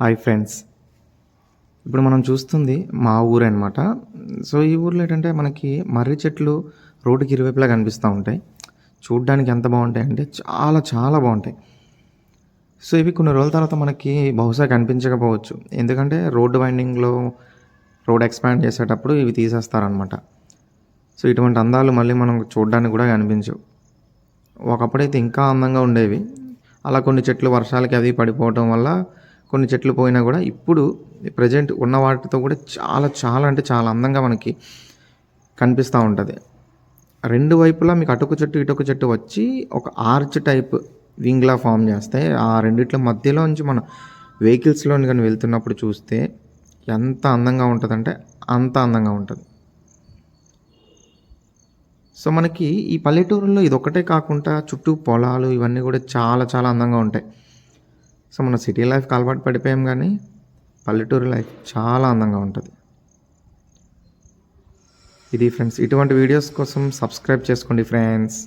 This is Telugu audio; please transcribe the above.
Hi friends. ఇప్పుడు మనం చూస్తుంది మా ఊరు అనమాట సో ఈ ఊర్లో ఏంటంటే మనకి మర్రి చెట్లు రోడ్డుకి ఇరువైపులా కనిపిస్తూ ఉంటాయి. చూడ్డానికి ఎంత బాగుంటాయి అంటే చాలా చాలా బాగుంటాయి. సో ఇవి కొన్ని రోజుల తర్వాత మనకి బహుశా కనిపించకపోవచ్చు. ఎందుకంటే రోడ్డు వైండింగ్లో రోడ్ ఎక్స్పాండ్ చేసేటప్పుడు ఇవి తీసేస్తారనమాట సో ఇటువంటి అందాలు మళ్ళీ మనం చూడడానికి కూడా కనిపించవు. ఒకప్పుడైతే ఇంకా అందంగా ఉండేవి. అలా కొన్ని చెట్లు వర్షాలకి అది పడిపోవటం వల్ల కొన్ని చెట్లు పోయినా కూడా ఇప్పుడు ప్రజెంట్ ఉన్న వాటితో కూడా చాలా చాలా అంటే చాలా అందంగా మనకి కనిపిస్తూ ఉంటుంది. రెండు వైపులా మీకు అటుకు చెట్టు ఇటుకు చెట్టు వచ్చి ఒక ఆర్చ్ టైప్ వింగ్లా ఫామ్ చేస్తాయి ఆ రెండిట్ల మధ్యలో నుంచి మన వెహికల్స్లో కానీ వెళ్తున్నప్పుడు చూస్తే ఎంత అందంగా ఉంటుందంటే అంత అందంగా ఉంటుంది. సో మనకి ఈ పల్లెటూరులో ఇది ఒకటే కాకుండా చుట్టూ పొలాలు ఇవన్నీ కూడా చాలా చాలా అందంగా ఉంటాయి. సో మన సిటీ లైఫ్కి అలవాటు పడిపోయాం కానీ పల్లెటూరు లైఫ్ చాలా అందంగా ఉంటుంది. ఇది ఫ్రెండ్స్ ఇటువంటి వీడియోస్ కోసం సబ్స్క్రైబ్ చేసుకోండి ఫ్రెండ్స్.